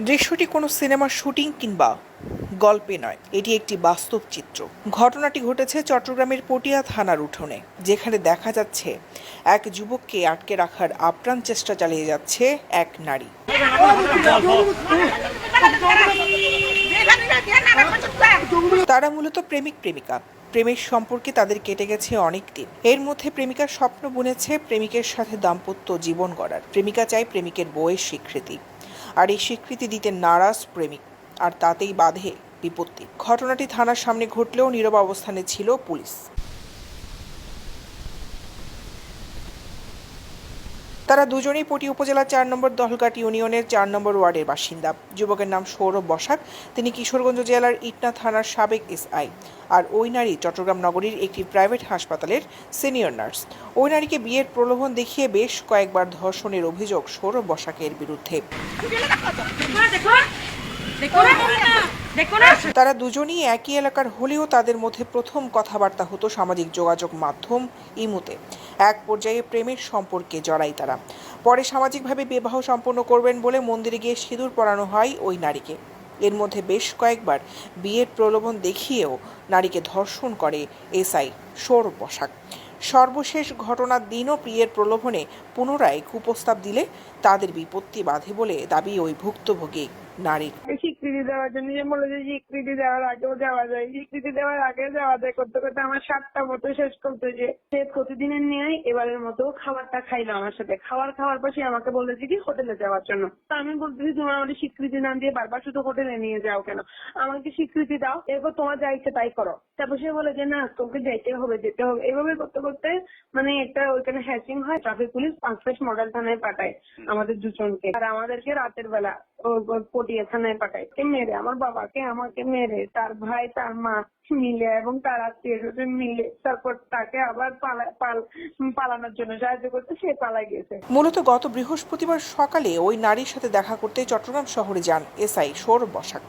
দৃশ্যটি কোনো সিনেমার শুটিং কিংবা গল্পে নয়, এটি একটি বাস্তব চিত্র। ঘটনাটি ঘটেছে চট্টগ্রামের পটিয়া থানার উঠোনে, যেখানে দেখা যাচ্ছে এক যুবককে আটকে রাখার আপ্রাণ চেষ্টা চালিয়ে যাচ্ছে এক নারী। তারা মূলত প্রেমিক, প্রেমিকা। প্রেমের সম্পর্কে তাদের কেটে গেছে অনেক দিন। এর মধ্যে প্রেমিকার স্বপ্ন বুনেছে প্রেমিকের সাথে দাম্পত্য জীবন গড়ার। প্রেমিকা চায় প্রেমিকের বইয়ের স্বীকৃতি। আর এই স্বীকৃতি দিতে নারাজ প্রেমিক। আর তাতেই বাধে বিপত্তি। ঘটনাটি থানার সামনে ঘটলেও নীরব অবস্থানে ছিল পুলিশ। তারা দুজনেই পটি উপজেলার চার নম্বর দহলঘাট ইউনিয়নের চার নম্বর ওয়ার্ডের বাসিন্দা। যুবকের নাম সৌরভ বসাক, তিনি কিশোরগঞ্জ জেলার ইটনা থানার সাবেক এসআই। আর ওই নারী চট্টগ্রাম নগরীর একটি প্রাইভেট হাসপাতালের সিনিয়র নার্স। ওই নারীকে বিয়ের প্রলোভন দেখিয়ে বেশ কয়েকবার ধর্ষণের অভিযোগ সৌরভ বসাকের বিরুদ্ধে। তারা দুজনই একই এলাকার হলেও তাদের মধ্যে প্রথম কথাবার্তা হতো সামাজিক যোগাযোগ মাধ্যম ইমুতে। এক পর্যায়ে প্রেমের সম্পর্কে জড়াই তারা। পরে সামাজিকভাবে বিবাহ সম্পন্ন করবেন বলে মন্দিরে গিয়ে সিঁদুর পরানো হয় ওই নারীকে। এর মধ্যে বেশ কয়েকবার বিয়ের প্রলোভন দেখিয়েও নারীকে ধর্ষণ করে এসআই সৌরভ পোশাক সর্বশেষ ঘটনার দিনও প্রিয়ের প্রলোভনে পুনরায় কুপ্রস্তাব দিলে তাদের বিপত্তি বাধে বলে দাবি ওই ভুক্তভোগী। নারীর স্বীকৃতি দেওয়ার জন্য যে বলে যে স্বীকৃতি দেওয়ার আগেও যাওয়া যায়, স্বীকৃতি দেওয়ার আগে যাওয়া যায় করতে করতে আমার সাতটা মতো শেষ করতে যে সে প্রতিদিনের ন্যায় এবারের মতো খাবারটা খাইলো আমার সাথে। খাবার খাওয়ার পর সে আমাকে বলেছে কি হোটেলে যাওয়ার জন্য। আমি বলতেছি, তোমার আমাদের স্বীকৃতি না দিয়ে বারবার শুধু হোটেলে নিয়ে যাও কেন? আমাকে স্বীকৃতি দাও, এরপর তোমার যা ইচ্ছে তাই করো। তারপর সে বলে যে, না তোমাকে যাইতে হবে, যেতে হবে। এভাবে করতে করতে মানে একটা ওইখানে হ্যাচিং হয়, ট্রাফিক পুলিশ পাঁচফেস মডেল থানায় পাঠায় আমাদের দুজনকে। আর আমাদেরকে রাতের বেলা ও- ও পটিয়া থানায় পাঠায় মেরে আমার বাবাকে আমাকে মেরে তার ভাই তার মা মিলে এবং তার আত্মীয় স্বজন মিলে তারপর তাকে আবার পালা- পাল- পালানোর জন্য সাহায্য করতে সে পালাই গেছে। মূলত গত বৃহস্পতিবার সকালে ওই নারীর সাথে দেখা করতে চট্টগ্রাম শহরে যান এসআই সৌরভ বসাক।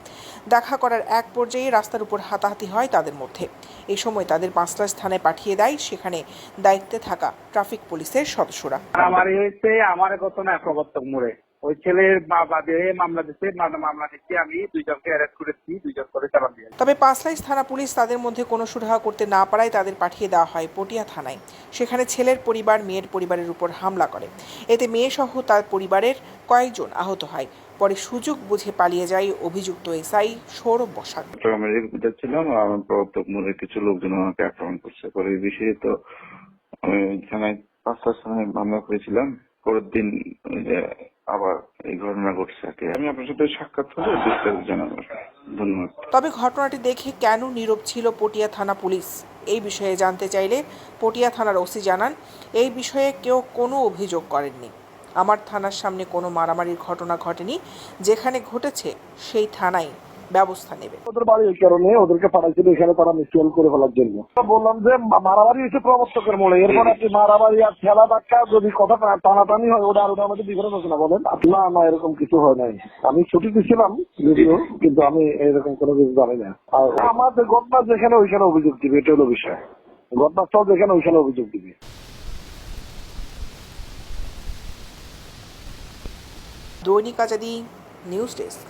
দেখা করার এক পর্যায়ে রাস্তার উপর হাতাহাতি হয় তাদের মধ্যে। এই সময় তাদের পাঁচটা স্থানে পাঠিয়ে দেয় সেখানে দায়িত্বে থাকা ট্রাফিক পুলিশের সদস্যরা। আমার হয়েছে আমার ঘটনা প্রবর্তক মোড়ে ওই ছেলের বাবা দিয়ে মামলা দিচ্ছে মামলা মামলা দিচ্ছে আমি দুইজনকে অ্যারেস্ট করেছি দুইজন করে চালান দিয়ে তবে পাঁচলাইশ থানা পুলিশ তাদের মধ্যে কোনো সুরাহা করতে না পারায় তাদের পাঠিয়ে দেওয়া হয় পটিয়া থানায়। সেখানে ছেলের পরিবার মেয়ের পরিবারের উপর হামলা করে। এতে মেয়েসহ তার পরিবারের কয়েকজন আহত হয়। পরে সুযোগ বুঝে পালিয়ে যায় অভিযুক্ত এসআই সৌরভ বসাক। ছিলাম আমার প্রবর্তক মোড়ে কিছু লোকজন আমাকে আক্রমণ করছে। পরে এই বিষয়ে তো আমি থানায় পাঁচটার সময় মামলা করেছিলাম। পরের দিন যে আবার এই ঘটনা ঘটছে। আমি আপনার সাথে সাক্ষাৎ হলে বিস্তারিত জানাব। ধন্যবাদ। তবে ঘটনাটি দেখে কেন নীরব ছিল পটিয়া থানা পুলিশ? এই বিষয়ে জানতে চাইলে পটিয়া থানার ওসি জানান, এই বিষয়ে কেউ কোনো অভিযোগ করেননি। আমার থানার সামনে কোনো মারামারির ঘটনা ঘটেনি। যেখানে ঘটেছে, সেই থানায় ব্যবস্থা নেবে। ওদের বাড়ি কারণে ওদেরকে পাঠাইছিল এখানে তারা মিউচুয়াল করে ফেলার জন্য। বললাম যে মারামারি হচ্ছে প্রবর্তকের মোড়ে। এরপর আপনি মারামারি আর ঠেলা ধাক্কা যদি কথা টানাটানি হয় ওটা আর ওটা আমাদের ডিফারেন্স আছে না বলেন? না না এরকম কিছু হয় নাই। আমি ছুটিতে ছিলাম যদিও কিন্তু আমি এরকম কোনো কিছু জানি না। আর আমাদের ঘটনা যেখানে ওইখানে অভিযোগ দিবে এটা হলো বিষয়। ঘটনাস্থল যেখানে ওইখানে অভিযোগ দিবে। দৈনিক আজাদি নিউজ ডেস্ক।